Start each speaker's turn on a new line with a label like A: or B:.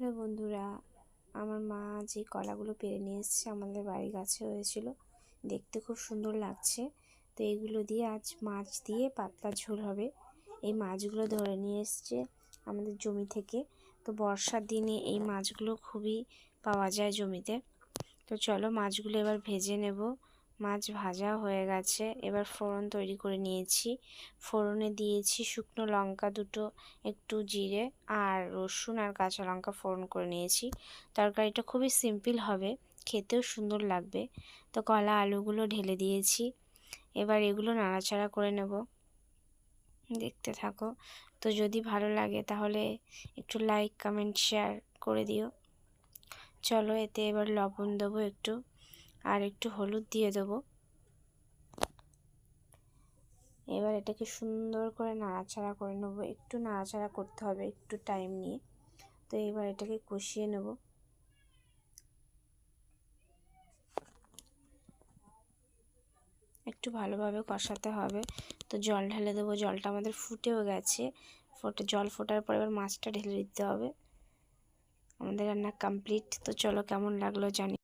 A: Hello বন্ধুরা, আমার মা যে কলাগুলো পেরে নিয়ে এসছে আমাদের বাড়ির গাছে হয়েছিল, দেখতে খুব সুন্দর লাগছে। তো এগুলো দিয়ে আজ মাছ দিয়ে পাতলা ঝোল হবে। এই মাছগুলো ধরে নিয়ে এসছে আমাদের জমি থেকে। তো বর্ষার দিনে এই মাছগুলো খুবই পাওয়া যায় জমিতে। তো চলো মাছগুলো এবার ভেজে নেব। মাছ ভাজা হয়ে গেছে। এবার ফোড়ন তৈরি করে নিয়েছি। ফোড়নে দিয়েছি শুকনো লঙ্কা দুটো, একটু জিরে আর রসুন আর কাঁচা লঙ্কা ফোড়ন করে নিয়েছি। তরকারিটা খুবই সিম্পল হবে, খেতেও সুন্দর লাগবে। তো কলা আলুগুলো ঢেলে দিয়েছি। এবার এগুলো নাড়াচাড়া করে নেব। দেখতে থাকো। তো যদি ভালো লাগে তাহলে একটু লাইক কমেন্ট শেয়ার করে দিও। চলো এতে এবার লবণ দেবো একটু। আর একটু হলুদ দিয়ে দেবো। এবার এটাকে সুন্দর করে নাড়াচাড়া করে নেব। একটু নাড়াচাড়া করতে হবে, একটু টাইম নিয়ে। তো এবার এটাকে কষিয়ে নেব। একটু ভালোভাবে কষাতে হবে। তো জল ঢেলে দেবো, জলটা আমাদের ফুটেও গেছে। ফোটে, জল ফোটার পর এবার মাছটা ঢেলে দিতে হবে। আমাদের রান্না কমপ্লিট তো চলো কেমন লাগল জানি